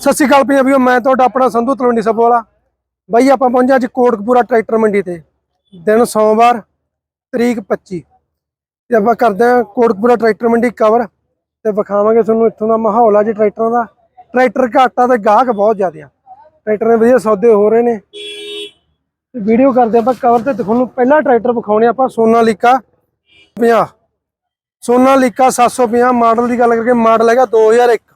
ਸਤਿ ਸ਼੍ਰੀ ਅਕਾਲ ਪੰਜਾਬੀਓ ਮੈਂ ਤੁਹਾਡਾ ਆਪਣਾ ਸੰਧੂ ਤਲਵੰਡੀ ਸਭ ਵਾਲਾ। ਬਾਈ, ਆਪਾਂ ਪਹੁੰਚੇ ਅੱਜ ਕੋਟਕਪੂਰਾ ਟਰੈਕਟਰ ਮੰਡੀ ਤੇ। ਦਿਨ ਸੋਮਵਾਰ, ਤਰੀਕ 25 ਤੇ ਆਪਾਂ ਕਰਦੇ ਹਾਂ ਕੋਟਕਪੂਰਾ ਟਰੈਕਟਰ ਮੰਡੀ ਕਵਰ ਤੇ ਵਿਖਾਵਾਂਗੇ ਤੁਹਾਨੂੰ ਇੱਥੋਂ ਦਾ ਮਾਹੌਲ ਆ ਜੀ ਟਰੈਕਟਰਾਂ ਦਾ। ਟਰੈਕਟਰ ਘਾਟਾ ਤੇ ਗਾਹਕ ਬਹੁਤ ਜ਼ਿਆਦਾ ਆ। ਟਰੈਕਟਰ ਦੇ ਵਧੀਆ ਸੌਦੇ ਹੋ ਰਹੇ ਨੇ। ਵੀਡੀਓ ਕਰਦੇ ਆਪਾਂ ਕਵਰ ਤੇ ਤੁਹਾਨੂੰ ਪਹਿਲਾ ਟਰੈਕਟਰ ਵਿਖਾਉਣੇ ਆਪਾਂ ਸੋਨਾਲੀਕਾ 50 ਸੋਨਾਲੀਕਾ 750 ਮਾਡਲ ਦੀ ਗੱਲ ਕਰਕੇ ਮਾਡਲ ਹੈਗਾ 2001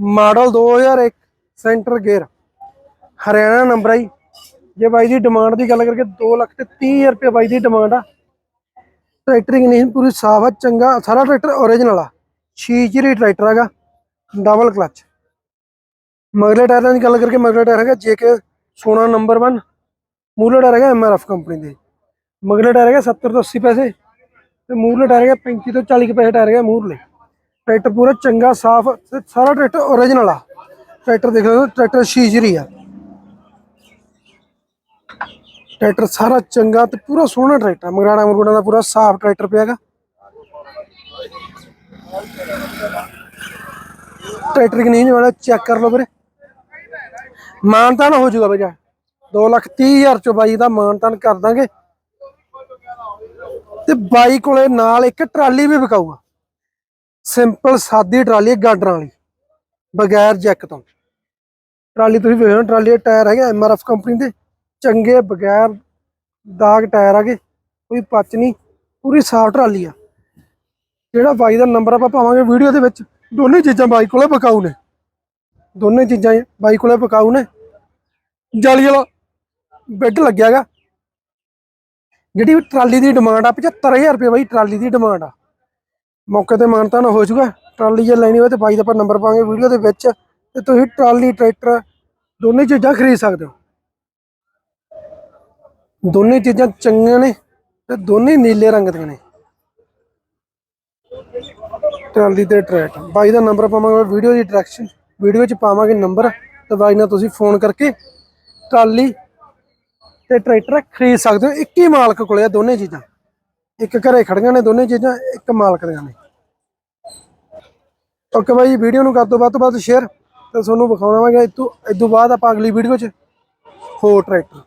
model 2001 center gear. Haryana number I J. By the demand ਦੀ ਗੱਲ ਕਰਕੇ 2 ਲੱਖ ਤੇ 30 ਰੁਪਏ ਬਾਈ ਦੀ ਡਿਮਾਂਡ ਆ। ਟਰੈਕਟਰ ਦੀ ਪੂਰੀ ਸਾਫ਼ ਆ, ਚੰਗਾ, ਸਾਰਾ ਟਰੈਕਟਰ ਓਰੀਜਨਲ ਆ। ਸ਼ੀਚਰੀ ਟਰੈਕਟਰ ਹੈਗਾ ਡਬਲ ਕਲਚ ਮਗਲੇ ਟਾਇਰਾਂ ਦੀ ਗੱਲ ਕਰਕੇ ਮਗਲੇ ਟਾਇਰ ਹੈਗਾ ਜੇਕੇ ਸੋਨਾ ਨੰਬਰ 1 ਮੂਰਲੇ ਟਾਇਰ ਹੈਗਾ ਐਮਆਰਐਫ ਕੰਪਨੀ ਦੇ। ਮਗਲੇ ਟਾਇਰ ਹੈਗਾ 70 ਤੋਂ 80 ਪੈਸੇ। ਤੇ ਮੂਰਲੇ ਟਾਇਰ ਹੈਗਾ 35 ਤੋਂ 40 ਕੁ ਪੈਸੇ ਟਾਇਰ ਹੈਗਾ ਮੂਰਲੇ ਟਰੈਕਟਰ ਪੂਰਾ ਚੰਗਾ, ਸਾਫ਼ ਤੇ ਸਾਰਾ ਟਰੈਕਟਰ ਓਰੀਜਨਲ ਆ। ਟਰੈਕਟਰ ਦੇਖ ਲਓ, ਟਰੈਕਟਰ ਸ਼ੀਜਰੀ ਆ। ਟਰੈਕਟਰ ਸਾਰਾ ਚੰਗਾ ਤੇ ਪੂਰਾ ਸੋਹਣਾ ਟਰੈਕਟਰ ਮਗਰਾੜਾ ਮਰਗੁੜਾ ਦਾ ਪੂਰਾ ਸਾਫ਼ ਟਰੈਕਟਰ ਪਿਆਗਾ ਟਰੈਕਟਰ ਕਿ ਨਹੀਂ ਵਾਲਾ ਚੈੱਕ ਕਰ ਲਓ ਵੀਰੇ। ਮਾਨਤਾਨ ਹੋ ਜਾਊਗਾ ਬਜਾ 2 ਲੱਖ 30 ਹਜ਼ਾਰ ਚੋਂ ਬਾਈ ਦਾ ਮਾਨਤਾਨ ਕਰ ਦਾਂਗੇ। ਤੇ ਬਾਈ ਕੋਲੇ ਨਾਲ ਇੱਕ ਟਰਾਲੀ ਵੀ ਵਿਕਾਊਗਾ। ਸਿੰਪਲ ਸਾਦੀ ਟਰਾਲੀ, ਗਾਡਰਾਂ ਵਾਲੀ, ਬਗੈਰ ਜੈਕ ਤੋਂ। ਟਰਾਲੀ ਤੁਸੀਂ ਵੇਖੋ ਟਰਾਲੀ ਦੇ ਟਾਇਰ ਹੈਗੇ ਐਮਆਰਐਫ ਕੰਪਨੀ ਦੇ। ਚੰਗੇ, ਬਗੈਰ ਦਾਗ ਟਾਇਰ ਹੈਗੇ, ਕੋਈ ਪੱਚ ਨਹੀਂ, ਪੂਰੀ ਸਾਫ਼ ਟਰਾਲੀ ਆ। ਜਿਹੜਾ ਬਾਈ ਦਾ ਨੰਬਰ ਆਪਾਂ ਪਾਵਾਂਗੇ ਵੀਡੀਓ ਦੇ ਵਿੱਚ, ਦੋਨੇ ਚੀਜ਼ਾਂ ਬਾਈ ਕੋਲੇ ਵਿਕਾਊ ਨੇ। ਦੋਨੇ ਚੀਜ਼ਾਂ ਬਾਈ ਕੋਲੇ ਵਿਕਾਊ ਨੇ। ਜਾਲੀ ਵਾਲਾ ਬੈੱਡ ਲੱਗਿਆਗਾ ਜਿਹੜੀ ਟਰਾਲੀ ਦੀ ਡਿਮਾਂਡ ਆ 75000 ਰੁਪਏ ਬਾਈ ਟਰਾਲੀ ਦੀ ਡਿਮਾਂਡ ਆ। ਮੌਕੇ ਤੇ ਮਾਨਤਾ ਹੋ ਜਾਊਗਾ। ਟਰਾਲੀ ਜੇ ਲੈਣੀ ਹੋਵੇ ਤੇ ਬਾਈ ਦਾ ਆਪਾਂ ਨੰਬਰ ਪਾਵਾਂਗੇ ਵੀਡੀਓ ਦੇ ਵਿੱਚ ਤੇ ਤੁਸੀਂ ਟਰਾਲੀ, ਟਰੈਕਟਰ ਦੋਨੇ ਚੀਜ਼ਾਂ ਖਰੀਦ ਸਕਦੇ ਹੋ। ਦੋਨੇ ਚੀਜ਼ਾਂ ਚੰਗੀਆਂ ਨੇ ਤੇ ਦੋਨੇ ਨੀਲੇ ਰੰਗ ਦੀਆਂ ਨੇ। ਟਰਾਲੀ ਤੇ ਟਰੈਕ ਬਾਈ ਦਾ ਨੰਬਰ ਪਾਵਾਂਗੇ ਵੀਡੀਓ ਦੀ ਡਾਇਰੈਕਸ਼ਨ ਵੀਡੀਓ 'ਚ ਪਾਵਾਂਗੇ ਨੰਬਰ ਤੇ ਬਾਈ ਨਾਲ ਤੁਸੀਂ ਫੋਨ ਕਰਕੇ ਟਰਾਲੀ ਤੇ ਟਰੈਕਟਰ ਖਰੀਦ ਸਕਦੇ ਹੋ। ਇੱਕ ਹੀ ਮਾਲਕ ਕੋਲੇ ਆ ਦੋਨੇ ਚੀਜ਼ਾਂ। ਇੱਕ ਘਰੇ ਖੜੀਆਂ ਨੇ ਦੋਨੇ ਚੀਜ਼ਾਂ, ਇੱਕ ਮਾਲਕ ਦੀਆਂ ਨੇ। ਓਕੇ ਬਾਈ ਵੀਡੀਓ ਨੂੰ ਕਰ ਦਿਓ ਵੱਧ ਤੋਂ ਵੱਧ ਸ਼ੇਅਰ ਤੇ ਤੁਹਾਨੂੰ ਵਿਖਾਉਣਾ ਵਾਂਗੇ। ਇਦੋਂ ਇਦੋਂ ਬਾਅਦ ਆਪਾਂ ਅਗਲੀ ਵੀਡੀਓ 'ਚ ਹੋਰ ਟਰੈਕਟਰ